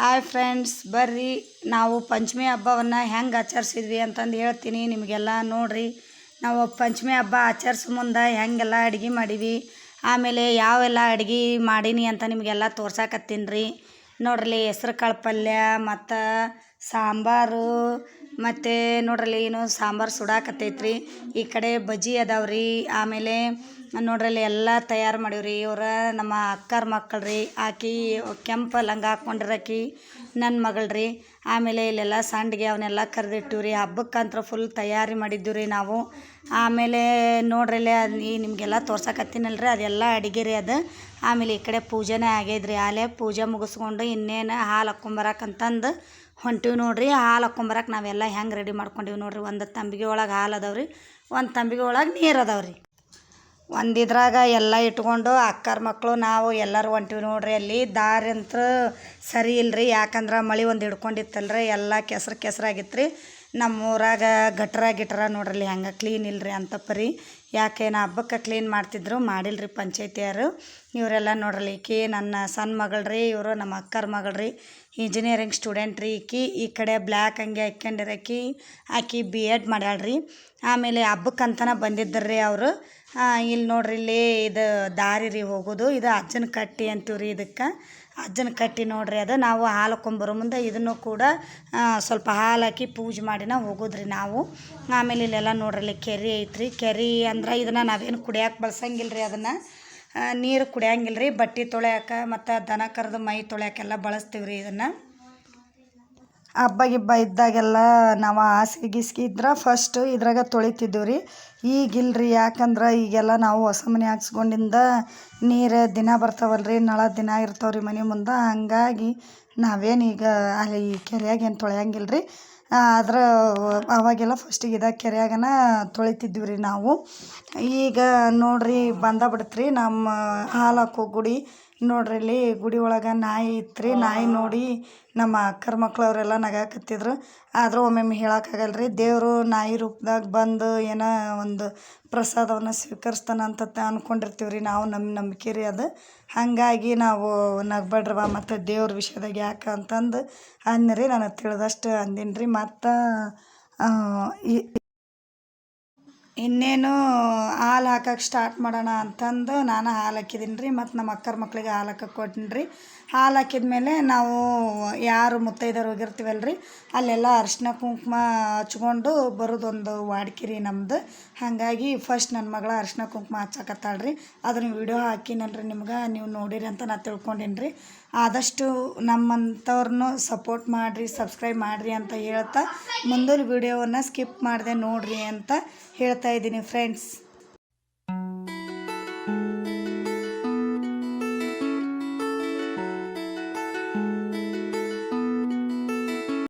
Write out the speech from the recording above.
Hi friends, ಬರ್ರಿ. ನಾವು ಪಂಚಮಿ ಹಬ್ಬವನ್ನು ಹೆಂಗೆ ಆಚರಿಸಿದ್ವಿ ಅಂತಂದು ಹೇಳ್ತೀನಿ ನಿಮಗೆಲ್ಲ ನೋಡ್ರಿ. ನಾವು ಪಂಚಮಿ ಹಬ್ಬ ಆಚರಿಸೋ ಮುಂದೆ ಹೆಂಗೆಲ್ಲ ಅಡುಗೆ ಮಾಡೀವಿ, ಆಮೇಲೆ ಯಾವೆಲ್ಲ ಅಡುಗೆ ಮಾಡೀನಿ ಅಂತ ನಿಮಗೆಲ್ಲ ತೋರ್ಸಾಕತ್ತೀನಿ ರೀ ನೋಡ್ರಿ ಹೆಸ್ರು ಕಾಳು ಪಲ್ಯ ಮತ್ತು ಸಾಂಬಾರು, ಮತ್ತು ನೋಡ್ರಲ್ಲಿ ಏನು ಸಾಂಬಾರು ಸುಡಾಕತ್ತೈತ್ರಿ. ಈ ಕಡೆ ಬಜ್ಜಿ ಅದಾವ್ರಿ, ಆಮೇಲೆ ನೋಡ್ರಲ್ಲಿ ಎಲ್ಲ ತಯಾರು ಮಾಡೀವ್ರಿ. ಇವ್ರು ನಮ್ಮ ಅಕ್ಕಾರ ಮಕ್ಕಳು ರೀ ಆಕಿ ಕೆಂಪು ಲಂಗ ಹಾಕ್ಕೊಂಡಿರಾಕಿ ನನ್ನ ಮಗಳು ರೀ ಆಮೇಲೆ ಇಲ್ಲೆಲ್ಲ ಸಂಡಿಗೆ ಅವನ್ನೆಲ್ಲ ಕರೆದಿಟ್ಟಿವಿ ರೀ ಹಬ್ಬಕ್ಕಂತ್ರ ಫುಲ್ ತಯಾರಿ ಮಾಡಿದ್ದೀವಿ ರೀ ನಾವು. ಆಮೇಲೆ ನೋಡ್ರಲ್ಲಿ ಅದು ನಿಮಗೆಲ್ಲ ತೋರ್ಸಕತ್ತೀನಲ್ಲ ರೀ ಅದೆಲ್ಲ ಅಡುಗೆ ರೀ ಅದು. ಆಮೇಲೆ ಈ ಕಡೆ ಪೂಜೆನೇ ಆಗ್ಯದ್ರಿ. ಆಲೆ ಪೂಜೆ ಮುಗಿಸ್ಕೊಂಡು ಇನ್ನೇನು ಹಾಲು ಹಾಕ್ಕೊಂಬರಕಂತಂದು ಹೊಂಟೀವಿ ನೋಡ್ರಿ. ಹಾಲು ಹಾಕ್ಕೊಂಬರಕ್ಕೆ ನಾವೆಲ್ಲ ಹೆಂಗೆ ರೆಡಿ ಮಾಡ್ಕೊಂಡೀವಿ ನೋಡ್ರಿ. ಒಂದು ತಂಬಿಗೆ ಒಳಗೆ ಹಾಲು ಅದಾವೆ ರೀ ಒಂದು ತಂಬಿಗೆ ಒಳಗೆ ನೀರು ಅದಾವೆ ರೀ ಒಂದು ಇದ್ರಾಗ ಎಲ್ಲ ಇಟ್ಕೊಂಡು ಅಕ್ಕರ ಮಕ್ಕಳು ನಾವು ಎಲ್ಲರೂ ಹೊಂಟೀವಿ ನೋಡ್ರಿ, ಅಲ್ಲಿ ದಾರಿ ಅಂತೂ ಸರಿ ಇಲ್ರಿ. ಯಾಕಂದ್ರೆ ಮಳೆ ಒಂದು ಹಿಡ್ಕೊಂಡಿತ್ತಲ್ರಿ, ಎಲ್ಲ ಕೆಸ್ರು ಕೆಸ್ರಾಗಿತ್ತು ರೀ ನಮ್ಮ ಊರಾಗ ಗಟ್ರ ಗಿಟ್ರ ನೋಡ್ರಲ್ಲಿ ಹೆಂಗೆ ಕ್ಲೀನ್ ಇಲ್ರಿ ಅಂತ ಪರಿ. ಯಾಕೆ ನಾ ಹಬ್ಬಕ್ಕೆ ಕ್ಲೀನ್ ಮಾಡ್ತಿದ್ರು, ಮಾಡಿಲ್ರಿ ಪಂಚಾಯ್ತಿಯವರು ಇವರೆಲ್ಲ ನೋಡ್ರಲ್ಲಿ ಈಕಿ ನನ್ನ ಸಣ್ಣ ಮಗಳು ರೀ ಇವರು ನಮ್ಮ ಅಕ್ಕರ ಮಗಳು ರೀ ಇಂಜಿನಿಯರಿಂಗ್ ಸ್ಟೂಡೆಂಟ್ ರೀ ಈಕಿ. ಈ ಕಡೆ ಬ್ಲ್ಯಾಕ್ ಅಂಗಿ ಹಾಕ್ಕೊಂಡಿರಕಿ ಆಕಿ ಬಿ ಎಡ್ ಮಾಡ್ಯಾಳ್ರಿ. ಆಮೇಲೆ ಹಬ್ಬಕ್ಕಂತನ ಬಂದಿದ್ದರು ರೀ ಅವರು. ಇಲ್ಲಿ ನೋಡ್ರಿ, ಇಲ್ಲಿ ಇದು ದಾರಿ ರೀ ಹೋಗೋದು. ಇದು ಅಜ್ಜನ ಕಟ್ಟಿ ಅಂತೀವಿ ರೀ ಇದಕ್ಕೆ. ಅಜ್ಜನ ಕಟ್ಟಿ ನೋಡ್ರಿ ಅದು. ನಾವು ಹಾಲು ಕೊಂಬರೋ ಮುಂದೆ ಇದನ್ನು ಕೂಡ ಸ್ವಲ್ಪ ಹಾಲು ಹಾಕಿ ಪೂಜೆ ಮಾಡಿನ ಹೋಗೋದ್ರಿ ನಾವು. ಆಮೇಲೆ ಇಲ್ಲೆಲ್ಲ ನೋಡ್ರಿ, ಇಲ್ಲಿ ಕೆರೆ ಐತ್ರಿ. ಕೆರೆ ಅಂದ್ರೆ ಇದನ್ನು ನಾವೇನು ಕುಡಿಯಕ್ಕೆ ಬಳಸಂಗಿಲ್ಲ ರೀ ಅದನ್ನು. ನೀರು ಕುಡಿಯಂಗಿಲ್ಲ ರೀ. ಬಟ್ಟೆ ತೊಳ್ಯಾಕ ಮತ್ತು ದನ ಕರೆದು ಮೈ ತೊಳ್ಯಾಕೆಲ್ಲ ಬಳಸ್ತೀವಿ ರೀ ಇದನ್ನು. ಹಬ್ಬ ಗಿಬ್ಬ ಇದ್ದಾಗೆಲ್ಲ ನಾವು ಹಾಸ್ಗೆ ಗೀಸ್ಗೆ ಇದ್ರೆ ಫಸ್ಟು ಇದ್ರಾಗ ತೊಳಿತಿದ್ದೀವಿ ರೀ ಈಗಿಲ್ರಿ ಯಾಕಂದ್ರೆ ಈಗೆಲ್ಲ ನಾವು ಹೊಸ ಮನೆ ಹಾಕ್ಸ್ಕೊಂಡಿಂದ ನೀರು ದಿನ ಬರ್ತಾವಲ್ಲ ರೀ ನಳ ದಿನ ಇರ್ತಾವೆ ರೀ ಮನೆ ಮುಂದೆ. ಹಾಗಾಗಿ ನಾವೇನು ಈಗ ಅಲ್ಲಿ ಕೆರೆಯಾಗ ಏನು ತೊಳೆಯಂಗಿಲ್ಲ ರೀ ಆದ್ರೆ ಅವಾಗೆಲ್ಲ ಫಸ್ಟಿಗೆ ಇದಾಗ ಕೆರೆಯಾಗನ ತೊಳಿತಿದ್ವಿ ರೀ ನಾವು. ಈಗ ನೋಡ್ರಿ ಬಂದ ರೀ ನಮ್ಮ ಹಾಲು ಹಾಕೋ ಗುಡಿ ನೋಡ್ರಿ ಇಲ್ಲಿ ಗುಡಿ ಒಳಗೆ ನಾಯಿ ಇತ್ತು ರೀ ನಾಯಿ ನೋಡಿ ನಮ್ಮ ಅಕ್ಕರ ಮಕ್ಳು ಅವರೆಲ್ಲ ನಗಾಕತ್ತಿದ್ರು. ಆದರೂ ಒಮ್ಮೊಮ್ಮೆ ಹೇಳೋಕ್ಕಾಗಲ್ಲ ರೀ ದೇವರು ನಾಯಿ ರೂಪ್ದಾಗ ಬಂದು ಏನೋ ಒಂದು ಪ್ರಸಾದವನ್ನು ಸ್ವೀಕರಿಸ್ತಾನೆ ಅಂತ ಅಂದ್ಕೊಂಡಿರ್ತೀವಿ ರೀ ನಾವು ನಮ್ಮ ನಂಬಿಕೆ ರೀ ಅದು. ಹಾಗಾಗಿ ನಾವು ನಗಬೇಡ್ರವ್ವ ಮತ್ತು ದೇವ್ರ ವಿಷಯದಾಗ ಯಾಕೆ ಅಂತಂದು ಅಂದ್ರಿ ನಾನು ತಿಳಿದಷ್ಟು ಅಂದೀನಿ ರೀ ಮತ್ತು ಈ ಇನ್ನೇನು ಹಾಲು ಹಾಕಕ್ಕೆ ಸ್ಟಾರ್ಟ್ ಮಾಡೋಣ ಅಂತಂದು ನಾನು ಹಾಲು ಹಾಕಿದ್ದೀನಿ ರೀ ಮತ್ತು ನಮ್ಮ ಅಕ್ಕರ ಮಕ್ಕಳಿಗೆ ಹಾಲು ಹಾಕಕ್ಕೆ ಕೊಟ್ಟಿನಿ ರೀ ಹಾಲು ಹಾಕಿದ ಮೇಲೆ ನಾವು ಯಾರು ಮುತ್ತೈದೆಯರು ಹೋಗಿರ್ತೀವಲ್ಲ ರೀ ಅಲ್ಲೆಲ್ಲ ಅರಿಶಿನ ಕುಂಕುಮ ಹಚ್ಕೊಂಡು ಬರೋದೊಂದು ವಾಡಿಕೆ ರೀ ನಮ್ಮದು ಹಾಗಾಗಿ ಫಸ್ಟ್ ನನ್ನ ಮಗಳ ಅರಿಶಿನ ಕುಂಕುಮ ಹಚ್ಚಕತ್ತಾಳೆ ರೀ ಅದನ್ನ ವಿಡಿಯೋ ಹಾಕಿನಲ್ರಿ ನಿಮ್ಗೆ, ನೀವು ನೋಡಿರಿ ಅಂತ ನಾನು ತಿಳ್ಕೊಂಡೀನಿ ರೀ ಆದಷ್ಟು ನಮ್ಮಂಥವ್ರನ್ನೂ ಸಪೋರ್ಟ್ ಮಾಡಿರಿ ಸಬ್ಸ್ಕ್ರೈಬ್ ಮಾಡಿರಿ ಅಂತ ಹೇಳ್ತಾ ಮುಂದಿನ ವಿಡಿಯೋವನ್ನು ಸ್ಕಿಪ್ ಮಾಡಿದೆ ನೋಡಿರಿ ಅಂತ ಹೇಳ್ತಾ ಇದ್ದೀನಿ ಫ್ರೆಂಡ್ಸ್